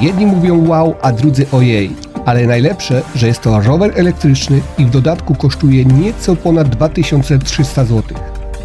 Jedni mówią wow, a drudzy ojej. Ale najlepsze, że jest to rower elektryczny i w dodatku kosztuje nieco ponad 2300 zł.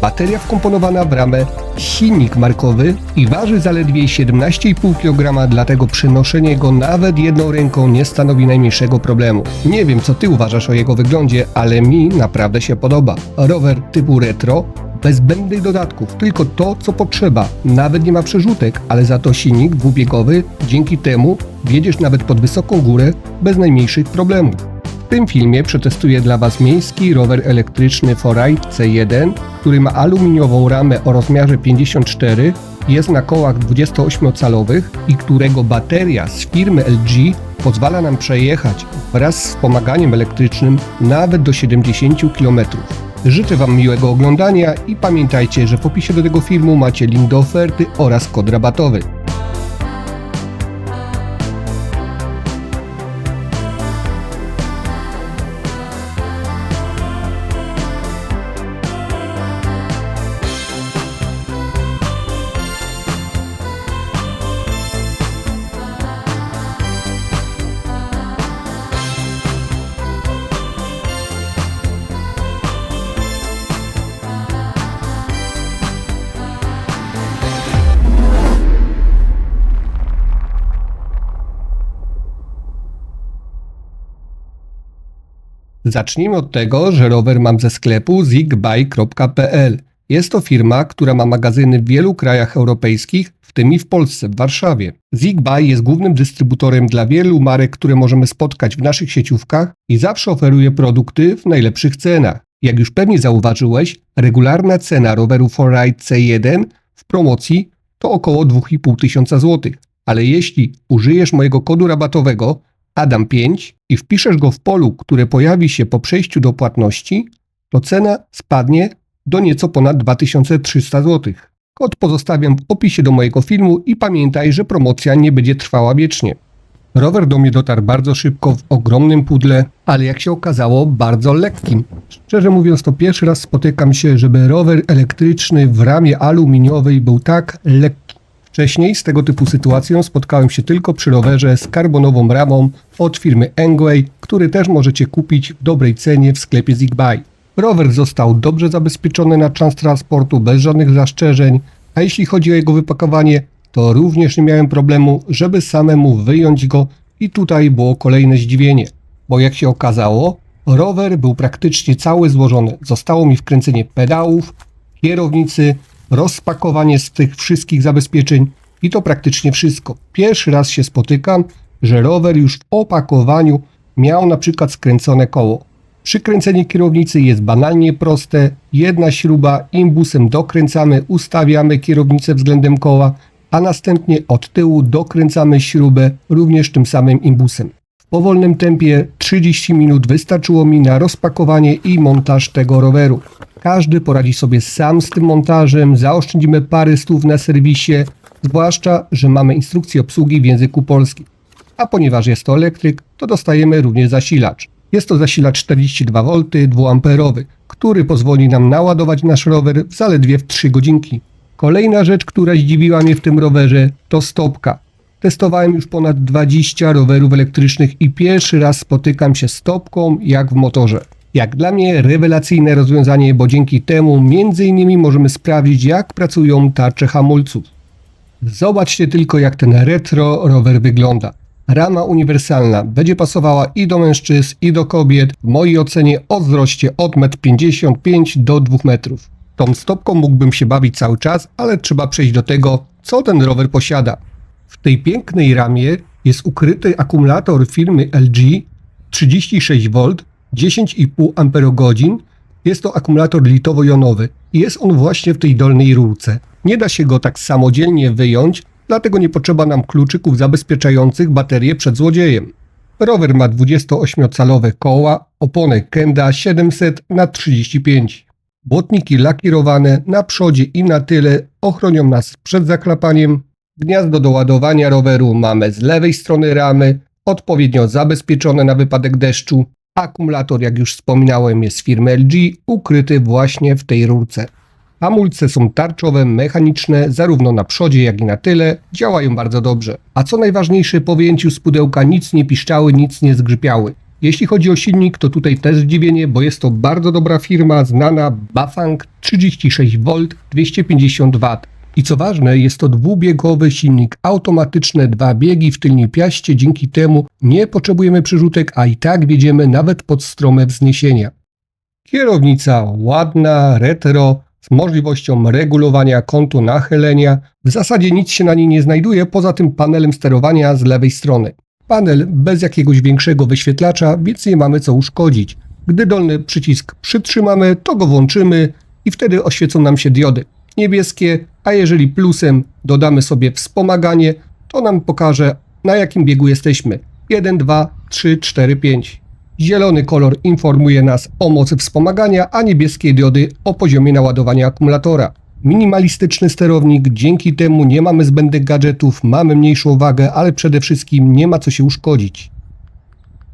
Bateria wkomponowana w ramę, silnik markowy i waży zaledwie 17,5 kg, dlatego przenoszenie go nawet jedną ręką nie stanowi najmniejszego problemu. Nie wiem co ty uważasz o jego wyglądzie, ale mi naprawdę się podoba. Rower typu retro, bez zbędnych dodatków, tylko to co potrzeba. Nawet nie ma przerzutek, ale za to silnik dwubiegowy, dzięki temu wjedziesz nawet pod wysoką górę bez najmniejszych problemów. W tym filmie przetestuję dla Was miejski rower elektryczny Forride C1, który ma aluminiową ramę o rozmiarze 54, jest na kołach 28-calowych i którego bateria z firmy LG pozwala nam przejechać wraz z wspomaganiem elektrycznym nawet do 70 km. Życzę Wam miłego oglądania i pamiętajcie, że w opisie do tego filmu macie link do oferty oraz kod rabatowy. Zacznijmy od tego, że rower mam ze sklepu zigbuy.pl. Jest to firma, która ma magazyny w wielu krajach europejskich, w tym i w Polsce, w Warszawie. Zigbuy jest głównym dystrybutorem dla wielu marek, które możemy spotkać w naszych sieciówkach i zawsze oferuje produkty w najlepszych cenach. Jak już pewnie zauważyłeś, regularna cena roweru Forride C1 w promocji to około 2,5 tysiąca złotych. Ale jeśli użyjesz mojego kodu rabatowego Adam5 i wpiszesz go w polu, które pojawi się po przejściu do płatności, to cena spadnie do nieco ponad 2300 zł. Kod pozostawiam w opisie do mojego filmu i pamiętaj, że promocja nie będzie trwała wiecznie. Rower do mnie dotarł bardzo szybko w ogromnym pudle, ale jak się okazało, bardzo lekkim. Szczerze mówiąc, to pierwszy raz spotykam się, żeby rower elektryczny w ramie aluminiowej był tak lekki. Wcześniej z tego typu sytuacją spotkałem się tylko przy rowerze z karbonową ramą od firmy Engway, który też możecie kupić w dobrej cenie w sklepie Zigbuy. Rower został dobrze zabezpieczony na czas transportu bez żadnych zastrzeżeń, a jeśli chodzi o jego wypakowanie, to również nie miałem problemu, żeby samemu wyjąć go i tutaj było kolejne zdziwienie, bo jak się okazało, rower był praktycznie cały złożony. Zostało mi wkręcenie pedałów, kierownicy, rozpakowanie z tych wszystkich zabezpieczeń i to praktycznie wszystko. Pierwszy raz się spotykam, że rower już w opakowaniu miał na przykład skręcone koło. Przykręcenie kierownicy jest banalnie proste. Jedna śruba, imbusem dokręcamy, ustawiamy kierownicę względem koła, a następnie od tyłu dokręcamy śrubę również tym samym imbusem. Powolnym tempie 30 minut wystarczyło mi na rozpakowanie i montaż tego roweru. Każdy poradzi sobie sam z tym montażem, zaoszczędzimy parę stów na serwisie, zwłaszcza, że mamy instrukcję obsługi w języku polskim. A ponieważ jest to elektryk, to dostajemy również zasilacz. Jest to zasilacz 42V 2A, który pozwoli nam naładować nasz rower w zaledwie w 3 godzinki. Kolejna rzecz, która zdziwiła mnie w tym rowerze, to stopka. Testowałem już ponad 20 rowerów elektrycznych i pierwszy raz spotykam się z stopką jak w motorze. Jak dla mnie rewelacyjne rozwiązanie, bo dzięki temu innymi możemy sprawdzić jak pracują tarcze hamulców. Zobaczcie tylko jak ten retro rower wygląda. Rama uniwersalna będzie pasowała i do mężczyzn i do kobiet, w mojej ocenie o wzroście od 1,55 m do 2 metrów. Tą stopką mógłbym się bawić cały czas, ale trzeba przejść do tego, co ten rower posiada. W tej pięknej ramie jest ukryty akumulator firmy LG 36V 10,5 Ah. Jest to akumulator litowo-jonowy i jest on właśnie w tej dolnej rurce. Nie da się go tak samodzielnie wyjąć, dlatego nie potrzeba nam kluczyków zabezpieczających baterię przed złodziejem. Rower ma 28-calowe koła, opony Kenda 700 na 35 Błotniki lakierowane na przodzie i na tyle ochronią nas przed zaklapaniem. Gniazdo do ładowania roweru mamy z lewej strony ramy, odpowiednio zabezpieczone na wypadek deszczu. Akumulator, jak już wspominałem, jest firmy LG, ukryty właśnie w tej rurce. Hamulce są tarczowe, mechaniczne, zarówno na przodzie, jak i na tyle, działają bardzo dobrze. A co najważniejsze, po wyjęciu z pudełka nic nie piszczały, nic nie zgrzypiały. Jeśli chodzi o silnik, to tutaj też zdziwienie, bo jest to bardzo dobra firma, znana Bafang 36V 250 W. I co ważne, jest to dwubiegowy silnik automatyczny, dwa biegi w tylnej piaście, dzięki temu nie potrzebujemy przerzutek, a i tak wiedziemy nawet pod strome wzniesienia. Kierownica ładna, retro, z możliwością regulowania kątu nachylenia. W zasadzie nic się na niej nie znajduje poza tym panelem sterowania z lewej strony. Panel bez jakiegoś większego wyświetlacza, więc nie mamy co uszkodzić. Gdy dolny przycisk przytrzymamy, to go włączymy i wtedy oświecą nam się diody niebieskie, a jeżeli plusem dodamy sobie wspomaganie, to nam pokaże na jakim biegu jesteśmy. 1, 2, 3, 4, 5. Zielony kolor informuje nas o mocy wspomagania, a niebieskie diody o poziomie naładowania akumulatora. Minimalistyczny sterownik, dzięki temu nie mamy zbędnych gadżetów, mamy mniejszą wagę, ale przede wszystkim nie ma co się uszkodzić.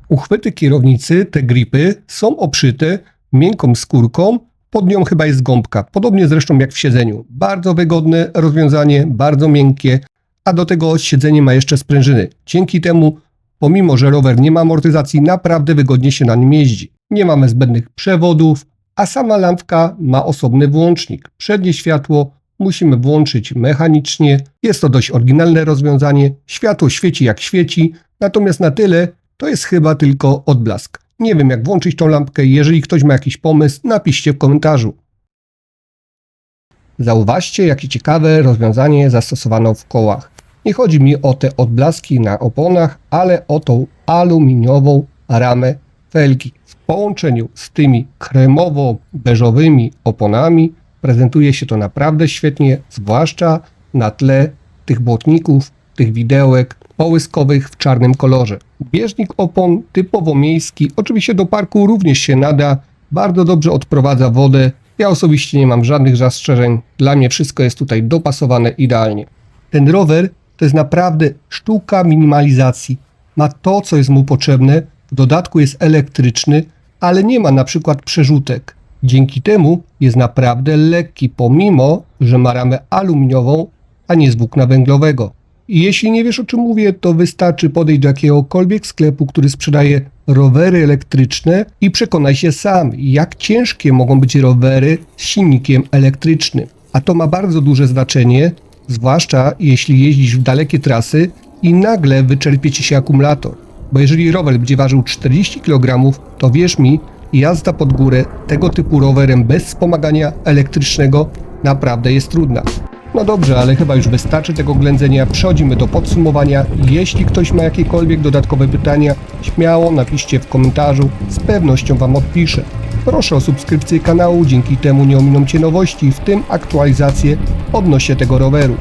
Uchwyty kierownicy, te gripy, są obszyte miękką skórką, pod nią chyba jest gąbka, podobnie zresztą jak w siedzeniu. Bardzo wygodne rozwiązanie, bardzo miękkie, a do tego siedzenie ma jeszcze sprężyny. Dzięki temu, pomimo że rower nie ma amortyzacji, naprawdę wygodnie się na nim jeździ. Nie mamy zbędnych przewodów, a sama lampka ma osobny włącznik. Przednie światło musimy włączyć mechanicznie. Jest to dość oryginalne rozwiązanie. Światło świeci jak świeci, natomiast na tyle to jest chyba tylko odblask. Nie wiem jak włączyć tą lampkę. Jeżeli ktoś ma jakiś pomysł, napiszcie w komentarzu. Zauważcie, jakie ciekawe rozwiązanie zastosowano w kołach. Nie chodzi mi o te odblaski na oponach, ale o tą aluminiową ramę felgi. W połączeniu z tymi kremowo-beżowymi oponami prezentuje się to naprawdę świetnie, zwłaszcza na tle tych błotników, tych widełek połyskowych w czarnym kolorze. Bieżnik opon typowo miejski, oczywiście do parku również się nada, bardzo dobrze odprowadza wodę. Ja osobiście nie mam żadnych zastrzeżeń, dla mnie wszystko jest tutaj dopasowane idealnie. Ten rower to jest naprawdę sztuka minimalizacji. Ma to, co jest mu potrzebne, w dodatku jest elektryczny, ale nie ma na przykład przerzutek. Dzięki temu jest naprawdę lekki, pomimo, że ma ramę aluminiową, a nie z włókna węglowego. Jeśli nie wiesz o czym mówię, to wystarczy podejść do jakiegokolwiek sklepu, który sprzedaje rowery elektryczne i przekonaj się sam, jak ciężkie mogą być rowery z silnikiem elektrycznym. A to ma bardzo duże znaczenie, zwłaszcza jeśli jeździsz w dalekie trasy i nagle wyczerpie ci się akumulator. Bo jeżeli rower będzie ważył 40 kg, to wierz mi, jazda pod górę tego typu rowerem bez wspomagania elektrycznego naprawdę jest trudna. No dobrze, ale chyba już wystarczy tego ględzenia. Przechodzimy do podsumowania. Jeśli ktoś ma jakiekolwiek dodatkowe pytania, śmiało napiszcie w komentarzu, z pewnością Wam odpiszę. Proszę o subskrypcję kanału, dzięki temu nie ominą Cię nowości, w tym aktualizacje odnośnie tego roweru.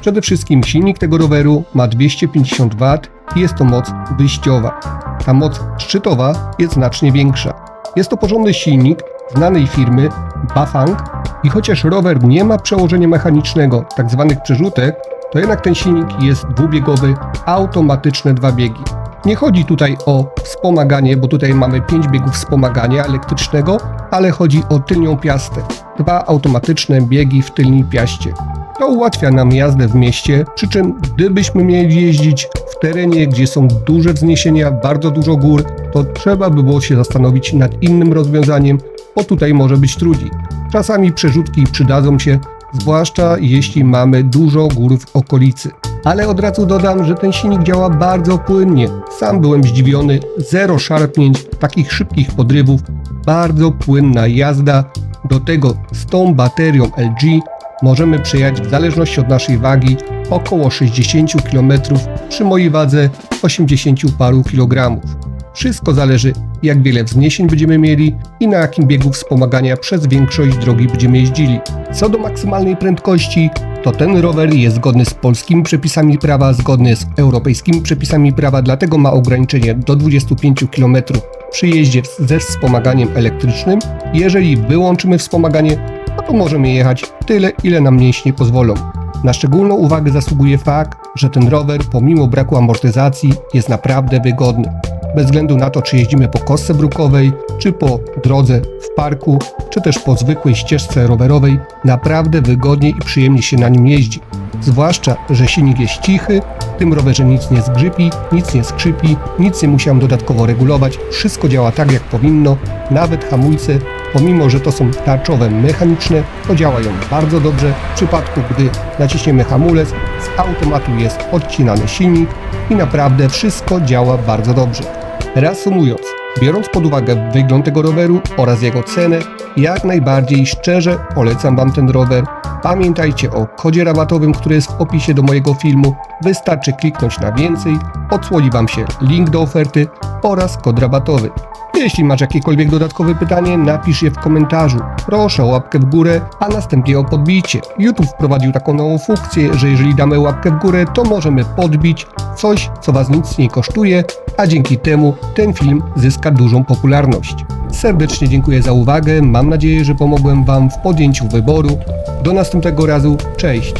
Przede wszystkim silnik tego roweru ma 250 W i jest to moc wyjściowa. Ta moc szczytowa jest znacznie większa. Jest to porządny silnik znanej firmy Bafang i chociaż rower nie ma przełożenia mechanicznego, tzw. Tak przerzutek, to jednak ten silnik jest dwubiegowy, automatyczne dwa biegi. Nie chodzi tutaj o wspomaganie, bo tutaj mamy 5 biegów wspomagania elektrycznego, ale chodzi o tylnią piastę. Dwa automatyczne biegi w tylnej piaście. To ułatwia nam jazdę w mieście, przy czym gdybyśmy mieli jeździć w terenie, gdzie są duże wzniesienia, bardzo dużo gór, to trzeba by było się zastanowić nad innym rozwiązaniem, bo tutaj może być trudniej. Czasami przerzutki przydadzą się, zwłaszcza jeśli mamy dużo gór w okolicy. Ale od razu dodam, że ten silnik działa bardzo płynnie. Sam byłem zdziwiony, zero szarpnięć, takich szybkich podrywów, bardzo płynna jazda. Do tego z tą baterią LG możemy przejechać w zależności od naszej wagi około 60 km przy mojej wadze 80 paru kilogramów. Wszystko zależy, jak wiele wzniesień będziemy mieli i na jakim biegu wspomagania przez większość drogi będziemy jeździli. Co do maksymalnej prędkości, to ten rower jest zgodny z polskimi przepisami prawa, zgodny z europejskimi przepisami prawa, dlatego ma ograniczenie do 25 km przy jeździe ze wspomaganiem elektrycznym. Jeżeli wyłączymy wspomaganie, no to możemy jechać tyle, ile nam mięśnie pozwolą. Na szczególną uwagę zasługuje fakt, że ten rower pomimo braku amortyzacji jest naprawdę wygodny. Bez względu na to, czy jeździmy po kostce brukowej, czy po drodze w parku, czy też po zwykłej ścieżce rowerowej, naprawdę wygodnie i przyjemnie się na nim jeździ. Zwłaszcza, że silnik jest cichy, w tym rowerze nic nie zgrzypi, nic nie skrzypi, nic nie musiałem dodatkowo regulować, wszystko działa tak jak powinno, nawet hamulce, pomimo że to są tarczowe mechaniczne, to działają bardzo dobrze. W przypadku, gdy naciśniemy hamulec, z automatu jest odcinany silnik i naprawdę wszystko działa bardzo dobrze. Reasumując, biorąc pod uwagę wygląd tego roweru oraz jego cenę, jak najbardziej szczerze polecam Wam ten rower. Pamiętajcie o kodzie rabatowym, który jest w opisie do mojego filmu. Wystarczy kliknąć na więcej, odsłoni Wam się link do oferty oraz kod rabatowy. Jeśli masz jakiekolwiek dodatkowe pytanie, napisz je w komentarzu. Proszę o łapkę w górę, a następnie o podbicie. YouTube wprowadził taką nową funkcję, że jeżeli damy łapkę w górę, to możemy podbić coś, co Was nic nie kosztuje, a dzięki temu ten film zyska dużą popularność. Serdecznie dziękuję za uwagę, mam nadzieję, że pomogłem Wam w podjęciu wyboru. Do następnego razu, cześć!